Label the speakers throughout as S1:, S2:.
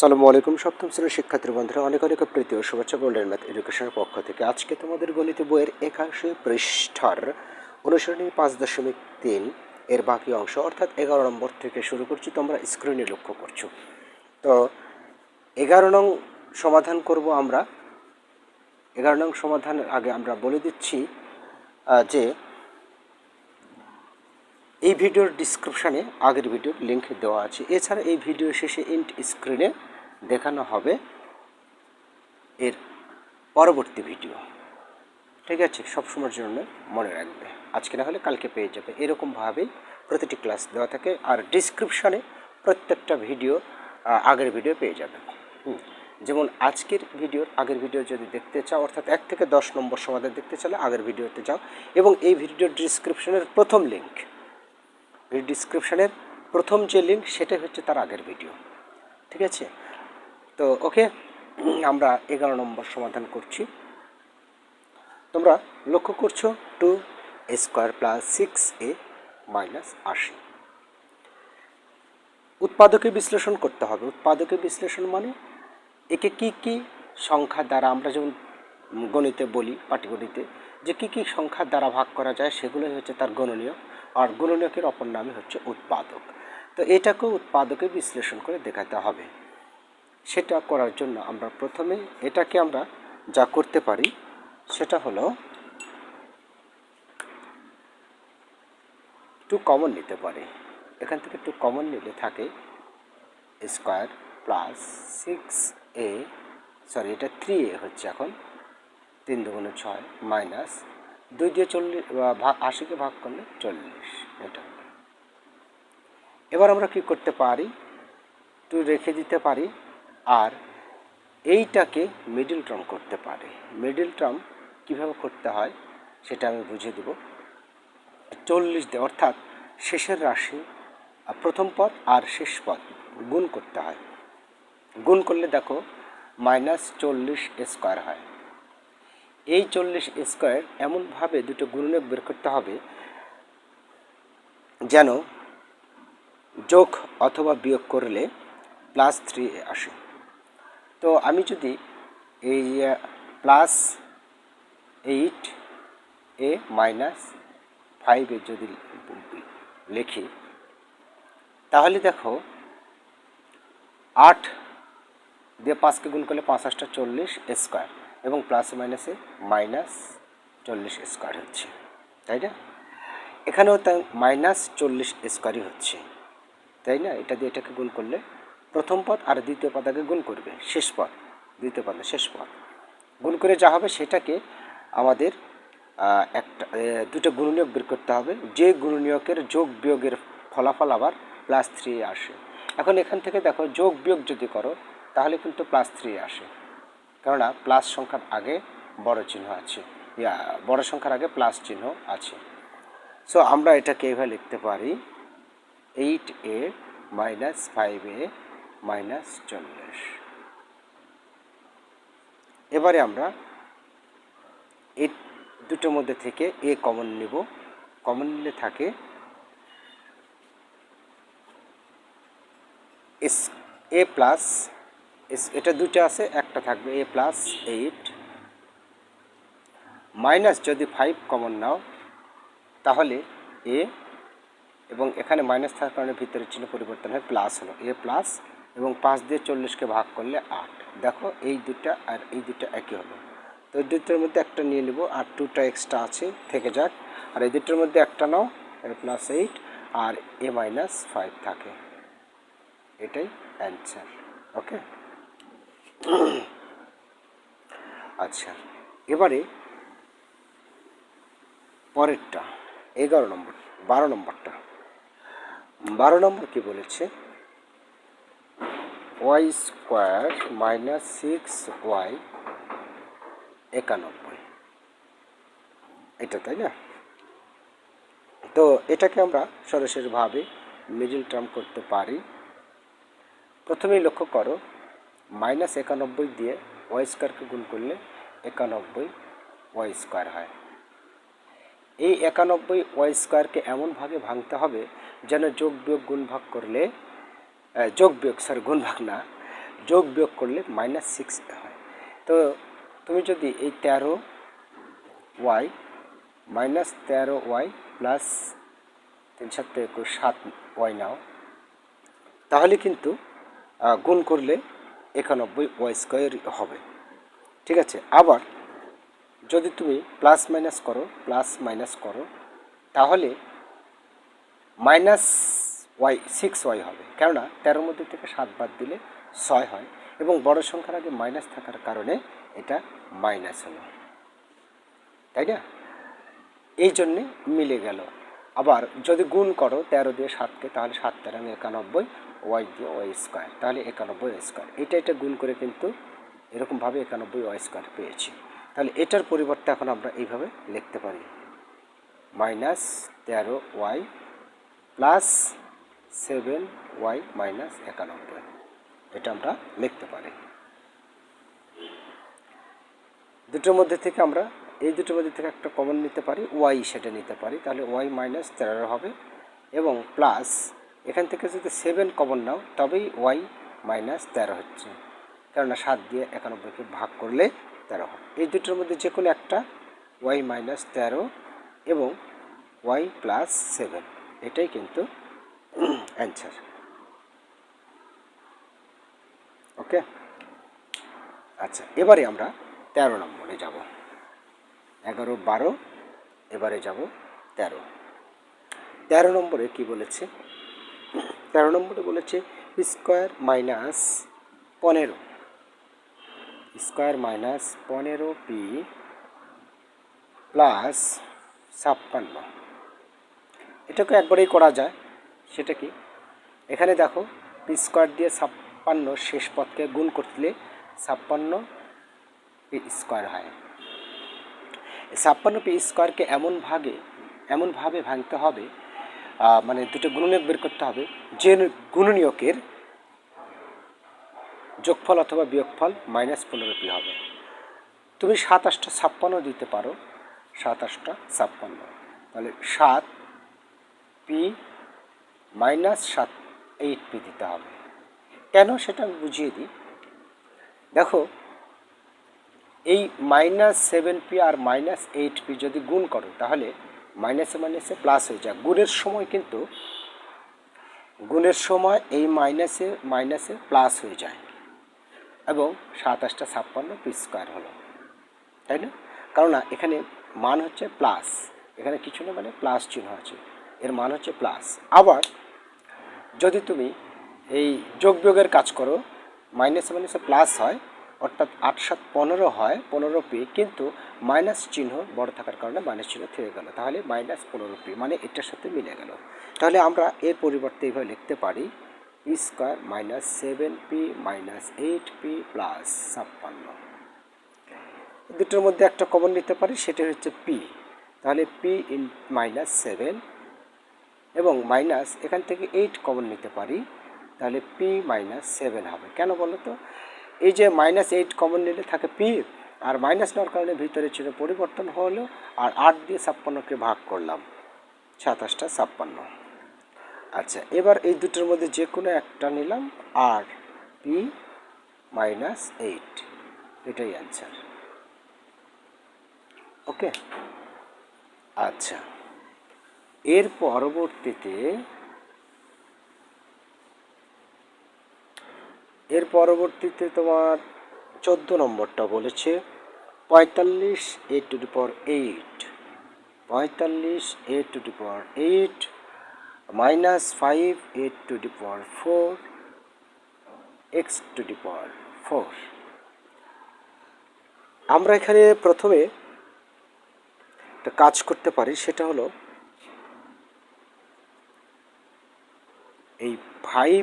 S1: সালামু আলাইকুম। সপ্তম শ্রেণির শিক্ষার্থী বন্ধুরা, অনেক অনেক প্রীতি ও শুভেচ্ছা গোল্ডেন ম্যাথ এডুকেশনের পক্ষ থেকে। আজকে তোমাদের গণিত বইয়ের একাশি পৃষ্ঠার অনুসরণী পাঁচ দশমিক তিন এর বাকি অংশ, অর্থাৎ এগারো নম্বর থেকে শুরু করছি, তোমরা স্ক্রিনে লক্ষ্য করছ। তো, এগারো নং সমাধান করব আমরা। এগারো নং সমাধানের আগে আমরা বলে দিচ্ছি যে এই ভিডিওর ডিসক্রিপশানে আগের ভিডিওর লিঙ্ক দেওয়া আছে। এছাড়া এই ভিডিও শেষে ইন্ট স্ক্রিনে দেখানো হবে এর পরবর্তী ভিডিও। ঠিক আছে? সবসময়ের জন্য মনে রাখবে। আজকে না হলে কালকে পেয়ে যাবে। এরকমভাবেই প্রতিটি ক্লাস দেওয়া থাকে আর ডিসক্রিপশানে প্রত্যেকটা ভিডিও আগের ভিডিও পেয়ে যাবে। হুম। যেমন আজকের ভিডিওর আগের ভিডিও যদি দেখতে চাও, অর্থাৎ এক থেকে দশ নম্বর সমাধান দেখতে চাইলে আগের ভিডিওতে যাও এবং এই ভিডিওর ডিসক্রিপশনের প্রথম লিঙ্ক ডিসক্রিপশনের প্রথম যে লিঙ্ক সেটাই হচ্ছে তার আগের ভিডিও ঠিক আছে? তো ওকে আমরা এগারো নম্বর সমাধান করছি। তোমরা লক্ষ্য করছ two square plus six a minus আশি। উৎপাদকে বিশ্লেষণ করতে হবে। উৎপাদকে বিশ্লেষণ মানে একে কি কি সংখ্যা দ্বারা, আমরা যেমন গণিতে বলি, পাটিগণিতে, যে কি কি সংখ্যার দ্বারা ভাগ করা যায়, সেগুলোই হচ্ছে তার গণনীয়। আর গণনীয়কের অপর নামই হচ্ছে উৎপাদক। তো এটাকেও উৎপাদকে বিশ্লেষণ করে দেখাতে হবে। সেটা করার জন্য আমরা প্রথমে এটাকে আমরা যা করতে পারি, সেটা হলো টু কমন নিতে পারি। এখান থেকে টু কমন নিলে থাকে square plus six a sorry এটা থ্রি এ হচ্ছে এখন, তিন দুগুণে ছয় মাইনাস দুই দিয়ে চল্লিশ আশিকে ভাগ করলে চল্লিশ, এটা এবার আমরা কি করতে পারি? টু রেখে দিতে পারি। আর এইটাকে মিডিল টার্ম করতে পারি। মিডিল টার্ম কীভাবে করতে হয়, সেটা আমি বুঝিয়ে দেব। চল্লিশ দিয়ে, অর্থাৎ শেষের রাশি প্রথম পদ আর শেষ পদ গুণ করতে হয়। গুণ করলে দেখো মাইনাস চল্লিশ স্কোয়ার হয়। এই চল্লিশ স্কোয়ার এমনভাবে দুটো গুণনীয়ক বের করতে হবে যেন যোগ অথবা বিয়োগ করলে প্লাস থ্রি আসে। তো আমি যদি এই প্লাস এইট এ মাইনাস ফাইভে যদি লিখি, তাহলে দেখো আট দিয়ে পাঁচকে গুণ করলে পাঁচ আটটা চল্লিশ স্কোয়ার। এবং প্লাস মাইনাসে মাইনাস চল্লিশ স্কোয়ার হচ্ছে, তাই না? এখানেও তাই মাইনাস চল্লিশ স্কোয়ারই হচ্ছে, তাই না? এটা দিয়ে এটাকে গুণ করলে প্রথম পদ আর দ্বিতীয় পদ আগে গুণ করবে, শেষ পদ, দ্বিতীয় পদ শেষ পদ। গুণ করে যা হবে সেটাকে আমাদের একটা দুটো গুণনীয়ক বের করতে হবে। যে গুণনীয়কের যোগ বিয়োগের ফলাফল আবার প্লাস থ্রি আসে। এখন এখান থেকে দেখো যোগ বিয়োগ যদি করো, তাহলে কিন্তু প্লাস থ্রি আসে। কেননা প্লাস সংখ্যার আগে বড় চিহ্ন আছে। ইয়া, বড় সংখ্যার আগে প্লাস চিহ্ন আছে। সো আমরা এটাকে এইভাবে লিখতে পারি। Eight a minus five a minus চল্লিশ। এবারে আমরা এই দুটোর মধ্যে থেকে এ কমন নেব। কমন নিলে থাকে এস এ প্লাস এটা দুটো আছে, একটা থাকবে এ প্লাস এইট। মাইনাস যদি ফাইভ কমন নাও, তাহলে এ এবং এখানে মাইনাস থাকার কারণে ভিতরের চিহ্ন পরিবর্তন হয় প্লাস হলো, এ প্লাস এবং পাঁচ দিয়ে চল্লিশকে ভাগ করলে আট। দেখো, এই দুটা আর এই দুটা একই হলো। তো এই দুটোর মধ্যে একটা নিয়ে নেব, আর টুটা এক্সট্রা আছে, থেকে যাক। আর এই দুটোর মধ্যে একটা নাও, এ প্লাস এইট আর এ মাইনাস ফাইভ থাকে। এটাই অ্যান্সার ওকে আচ্ছা এবারে পরেরটা, এগারো নম্বর, বারো নম্বরটা। বারো নম্বর কি বলেছে? Y square minus six y একানব্বই। এটা তাই না? তো এটাকে আমরা সরাসরিভাবে মিডিল টার্ম করতে পারি। প্রথমেই লক্ষ্য করো মাইনাস একানব্বই দিয়ে ওয়াই স্কোয়ারকে গুণ করলে একানব্বই ওয়াই স্কোয়ার হয়। এই একানব্বই ওয়াই স্কোয়ারকে এমনভাবে ভাঙতে হবে যেন যোগ বিয়োগ গুণ ভাগ করলে যোগ বিয়োগ স্যার গুণ ভাগ না, যোগ বিয়োগ করলে মাইনাস সিক্স হয়। তো তুমি যদি এই তেরো ওয়াই মাইনাস তেরো ওয়াই প্লাস তিন সাত একুশ, সাত ওয়াই নাও, তাহলে কিন্তু গুণ করলে একানব্বই ওয়াই স্কোয়ার হবে। ঠিক আছে? আবার যদি তুমি প্লাস মাইনাস করো, প্লাস মাইনাস করো, তাহলে মাইনাস ওয়াই, সিক্স ওয়াই হবে। কেননা তেরোর মধ্যে থেকে সাত বাদ দিলে ছয় হয় এবং বড় সংখ্যার আগে মাইনাস থাকার কারণে এটা মাইনাস হলো। তাই না? এই জন্যে মিলে গেল। আবার যদি গুণ করো তেরো দিয়ে সাতকে, তাহলে সাত তেরো একানব্বই। ওয়াই দিয়ে ওয়াই স্কোয়ার, তাহলে একানব্বই ওয়াই স্কোয়ার। এটা এটা গুণ করে কিন্তু এরকমভাবে একানব্বই ওয়াই স্কোয়ার পেয়েছি। তাহলে এটার পরিবর্তে এখন আমরা এইভাবে লিখতে পারি। মাইনাস তেরো y plus seven y minus একানব্বই, এটা আমরা লিখতে পারি। দুটোর মধ্যে থেকে আমরা, এই দুটোর মধ্যে থেকে একটা কমন নিতে পারি, ওয়াই সেটা নিতে পারি। তাহলে ওয়াই মাইনাস তেরো হবে এবং প্লাস এখান থেকে যদি সেভেন কমন নাও, তবেই ওয়াই মাইনাস তেরো হচ্ছে। কেননা সাত দিয়ে একানব্বইকে ভাগ করলে তেরো হয়। এই দুটোর মধ্যে যে কোনো একটা ওয়াই মাইনাস তেরো এবং ওয়াই প্লাস সেভেন এটাই কিন্তু অ্যান্সার ওকে আচ্ছা এবারে আমরা তেরো নম্বরে যাব। এগারো, বারো, এবারে যাব তেরো। তেরো নম্বরে কি বলেছে? তেরো নম্বরে বলেছে স্কোয়ার মাইনাস পনেরো। স্কোয়ার মাইনাস পনেরো পি প্লাস ছাপ্পান্ন। এটাকে একবারেই করা যায়, সেটা কি? এখানে দেখো পি স্কোয়ার দিয়ে ছাপ্পান্ন শেষ পথকে গুণ করলে ছাপ্পান্ন পি স্কোয়ার হয়। ছাপ্পান্ন পি স্কোয়ারকে এমন ভাগে এমনভাবে ভাঙতে হবে মানে দুটো গুণনীয়ক বের করতে হবে। যে গুণনীয়কের যোগফল অথবা বিয়োগফল মাইনাস পনেরো পি হবে। তুমি সাতাশটা ছাপ্পান্ন দিতে পারো। সাতাশটা ছাপ্পান্ন। তাহলে সাত পি মাইনাস সাত এইট পি দিতে হবে। কেন সেটা আমি বুঝিয়ে দিই? দেখো, এই মাইনাস সেভেন পি আর মাইনাস এইট পি যদি গুণ করো, তাহলে মাইনাসে মাইনাসে প্লাস হয়ে যায় গুণের সময় কিন্তু, গুণের সময় এই মাইনাসে মাইনাসে প্লাস হয়ে যায়। এবং সাতাশটা ছাপ্পান্ন পি স্কোয়ার হলো। তাই না? কারণ না এখানে মান হচ্ছে প্লাস এখানে কিছু না মানে প্লাস চিহ্ন আছে। এর মান হচ্ছে প্লাস আবার যদি তুমি এই যোগ বিয়োগের কাজ করো মাইনাসে মাইনাসে প্লাস হয় অর্থাৎ আট সাত পনেরো হয়, পনেরো পি, কিন্তু মাইনাস চিহ্ন বড় থাকার কারণে মাইনাস চিহ্ন থেকে গেল। তাহলে মাইনাস পনেরো পি মানে এটার সাথে মিলে গেল। তাহলে আমরা এর পরিবর্তে এইভাবে লিখতে পারি p square minus seven p minus eight p plus ছাপ্পান্ন। দুটোর মধ্যে একটা কমন নিতে পারি সেটা হচ্ছে পি তাহলে পি ইন মাইনাস সেভেন এবং মাইনাস এখান থেকে এইট কমন নিতে পারি, তাহলে পি মাইনাস সেভেন হবে। কেন বলো তো এই যে মাইনাস এইট কমন নিলে থাকে পি আর মাইনাস নেওয়ার কারণে ভিতরে ছিল পরিবর্তন হলো আর আট দিয়ে ছাপ্পান্নকে ভাগ করলাম, সাতাশটা ছাপ্পান্ন। আচ্ছা এবার এই দুটোর মধ্যে যে কোনো একটা নিলাম আর পি মাইনাস এইট এটাই অ্যান্সার ওকে আচ্ছা এর পরবর্তীতে এর পরবর্তীতে তোমার চোদ্দ নম্বরটা বলেছে, পঁয়তাল্লিশ a to the power eight পঁয়তাল্লিশ a to the power eight minus five a to the power four x to the power four আমরা এখানে প্রথমে একটা কাজ করতে পারি, সেটা হলো এই five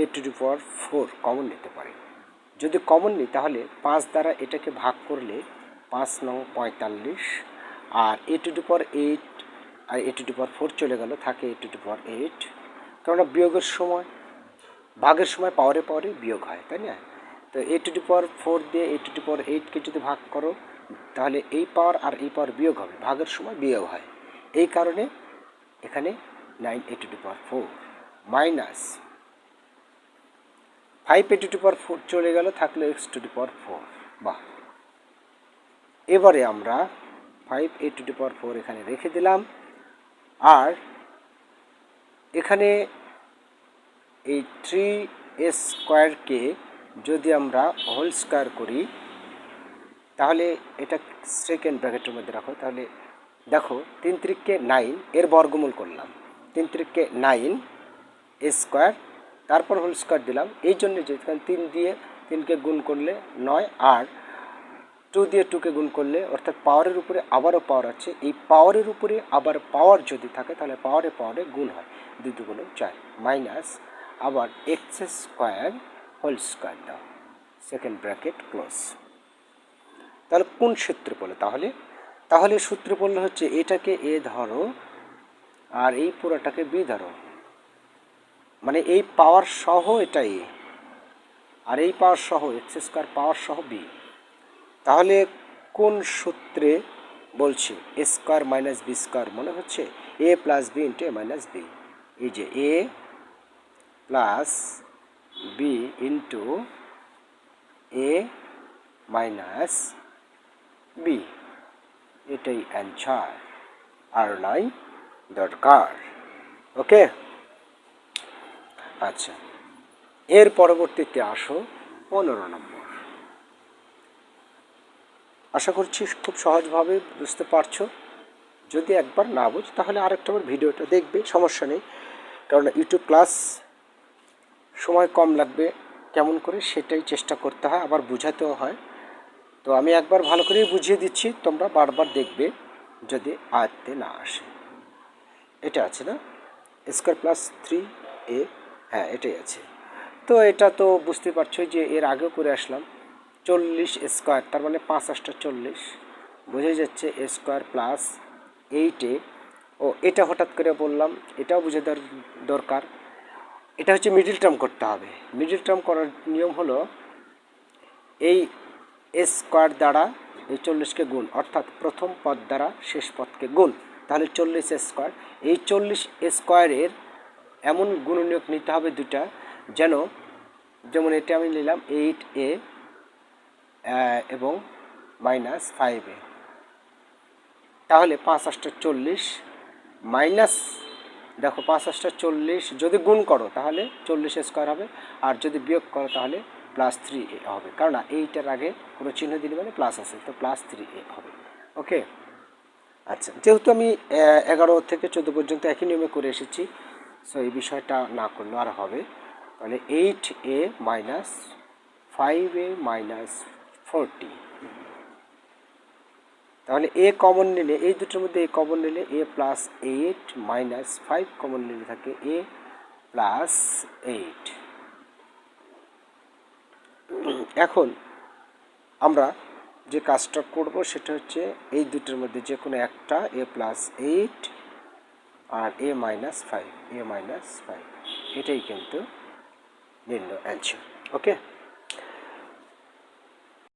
S1: a to the power four common নিতে পারি। যদি কমন নিই, তাহলে পাঁচ দ্বারা এটাকে ভাগ করলে পাঁচ নং পঁয়তাল্লিশ। আর a to the power eight, R a to the power four চলে গেল, থাকে এ টু দি পাওয়ার এইট। কেননা বিয়োগের সময়, ভাগের সময় পাওয়ারে পাওয়ারে বিয়োগ হয়, তাই না? তো এ টু দি পাওয়ার ফোর দিয়ে এ টু দি পাওয়ার এইটকে যদি ভাগ করো, তাহলে এই পাওয়ার আর এই পাওয়ার বিয়োগ হবে, ভাগের সময় বিয়োগ হয়। এই কারণে এখানে nine a to the power four, minus five a to to power four চলে গেল, থাকল x to to power four বাহ। এবারে আমরা five a to to power four এখানে রেখে দিলাম। আর এখানে এই থ্রি এস স্কোয়ারকে যদি আমরা হোল স্কোয়ার করি, তাহলে এটা সেকেন্ড ব্র্যাকেটের মধ্যে রাখো। তাহলে দেখো, তিন ত্রিককে নাইন এর বর্গমূল করলাম। তিন ত্রিককে নাইন এ স্কোয়ার তারপর হোল স্কোয়ার দিলাম। এই জন্য যে কারণ তিন দিয়ে তিনকে গুণ করলে নয়, আর টু দিয়ে টুকে গুণ করলে অর্থাৎ পাওয়ারের উপরে আবারও পাওয়ার আছে। এই পাওয়ারের উপরে আবার পাওয়ার যদি থাকে, তাহলে পাওয়ারে পাওয়ারে গুণ হয়। দুই দুগুণ চার মাইনাস আবার এক্স স্কোয়ার হোল স্কোয়ার দাও। সেকেন্ড ব্র্যাকেট ক্লোজ তাহলে কোন সূত্রে পড়লে তাহলে? তাহলে সূত্রে পড়লে হচ্ছে এটাকে এ ধরো, আর এই পুরোটাকে বি ধরো। মানে এই পাওয়ার সহ এটা এ আর এই পাওয়ার সহ এক্স স্কোয়ার পাওয়ার সহ বি তাহলে কোন সূত্রে বলছে a square minus b square মনে হচ্ছে a plus b into a minus b এই যে a plus b into a minus b এটাই অ্যান্সার আর নাই দরকার। ওকে আচ্ছা। এর পরবর্তীতে আসো পনেরো নম্বর। আশা করছি খুব সহজভাবে বুঝতে পারছ। যদি একবার না বুঝ, তাহলে আরেকটা বার ভিডিওটা দেখবে, সমস্যা নেই। কারণ ইউটিউব ক্লাস সময় কম লাগবে, কেমন করে সেটাই চেষ্টা করতে হয়, আবার বোঝাতেও হয়। তো আমি একবার ভালো করেই বুঝিয়ে দিচ্ছি, তোমরা বারবার দেখবে যদি আয়ত্তে না আসে। এটা আছে না? স্কোয়ার প্লাস থ্রি এ হ্যাঁ এটাই আছে। তো এটা তো বুঝতে পারছ যে এর আগেও করে আসলাম। চল্লিশ স্কোয়ার তার মানে পাঁচ আটটা চল্লিশ। বোঝাই যাচ্ছে এ স্কোয়ার প্লাস এইটে ও, এটা হঠাৎ করে বললাম, এটাও বুঝে দরকার। এটা হচ্ছে মিডিল টার্ম করতে হবে। মিডিল টার্ম করার নিয়ম হলো এই স্কোয়ার দ্বারা এই চল্লিশকে গুণ, অর্থাৎ প্রথম পদ দ্বারা শেষ পদকে গুণ। তাহলে চল্লিশ স্কোয়ার এই চল্লিশ স্কোয়ারের এমন গুণনীয়ক নিতে হবে দুটা যেন, যেমন এটা আমি নিলাম এইট এ এবং মাইনাস ফাইভ এ তাহলে পাঁচ আটটা চল্লিশ মাইনাস দেখো পাঁচ আটটা চল্লিশ, যদি গুণ করো তাহলে চল্লিশ স্কোয়ার হবে, আর যদি বিয়োগ করো তাহলে প্লাস থ্রি এ হবে। কারণ এইটার আগে কোনো চিহ্ন দিলে মানে প্লাস আছে, তো প্লাস থ্রি এ হবে। ওকে আচ্ছা যেহেতু আমি এগারো থেকে চোদ্দ পর্যন্ত একই নিয়মে করে এসেছি সো এই বিষয়টা না করলেও আর হবে। তাহলে eight a minus five a minus forty তাহলে এ কমন নিলে, এই দুটোর মধ্যে এ কমন নিলে a plus eight minus five common নিলে থাকে এ প্লাস এইট এখন আমরা যে কাজটা করব সেটা হচ্ছে এই দুটোর মধ্যে যে কোনো একটা এ plus eight R a minus five a minus five এটাই কিন্তু নির্ণয় অ্যান্সার ওকে